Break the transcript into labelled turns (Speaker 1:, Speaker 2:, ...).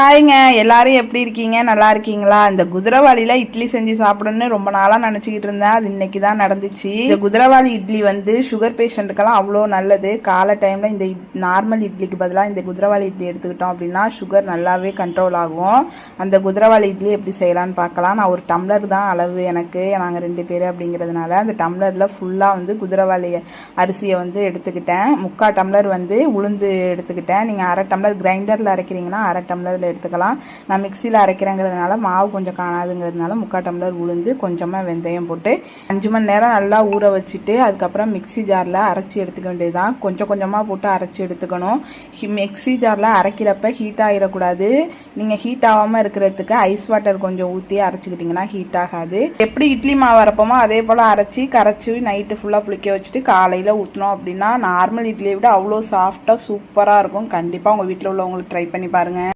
Speaker 1: ஹாய்ங்க எல்லாரும் எப்படி இருக்கீங்க நல்லா இருக்கீங்களா இந்த குதிரவாளியில இட்லி செஞ்சு சாப்பிடணும்னு ரொம்ப நாளா நினைச்சுக்கிட்டு இருந்தேன் அது இன்னைக்கு தான் நடந்துச்சு இந்த குதிரவாளி இட்லி வந்து சுகர் பேஷண்ட்டுக்கெல்லாம் அவ்வளோ நல்லது காலை டைம்ல இந்த நார்மல் இட்லிக்கு பதிலாக இந்த குதிரவாளி இட்லி எடுத்துக்கிட்டோம் அப்படின்னா சுகர் நல்லாவே கண்ட்ரோல் ஆகும் அந்த குதிரவாளி இட்லி எப்படி செய்யலாம்னு பார்க்கலாம் நான் ஒரு டம்ளர் தான் அளவு எனக்கு நாங்கள் ரெண்டு பேர் அப்படிங்கிறதுனால அந்த டம்ளரில் ஃபுல்லாக வந்து குதிரவாளி அரிசியை வந்து எடுத்துக்கிட்டேன் முக்கால் டம்ளர் வந்து உளுந்து எடுத்துக்கிட்டேன் நீங்கள் அரை டம்ளர் கிரைண்டரில் அரைக்கிறீங்கன்னா அரை டம்ளர் டம்ளர் எடுத்துக்கலாம் நான் மிக்சியில் அரைக்கிறேங்கிறதுனால மாவு கொஞ்சம் காணாதுங்கிறதுனால முக்கால் டம்ளர் உளுந்து கொஞ்சமாக வெந்தயம் போட்டு அஞ்சு மணி நேரம் நல்லா ஊற வச்சுட்டு அதுக்கப்புறம் மிக்சி ஜாரில் அரைச்சி எடுத்துக்க வேண்டியது கொஞ்சம் கொஞ்சமாக போட்டு அரைச்சி எடுத்துக்கணும் மிக்சி ஜாரில் அரைக்கிறப்ப ஹீட் ஆகிடக்கூடாது நீங்கள் ஹீட் ஆகாமல் இருக்கிறதுக்கு ஐஸ் வாட்டர் கொஞ்சம் ஊற்றி அரைச்சிக்கிட்டிங்கன்னா ஹீட் ஆகாது எப்படி இட்லி மாவு அரைப்போமோ அதே போல் அரைச்சி கரைச்சி நைட்டு ஃபுல்லாக புளிக்க வச்சுட்டு காலையில் ஊற்றினோம் அப்படின்னா நார்மல் இட்லியை விட அவ்வளோ சாஃப்டாக சூப்பராக இருக்கும் கண்டிப்பாக உங்கள் வீட்டில் உள்ளவங்களுக்கு ட்ரை பண்ணி பாருங்கள்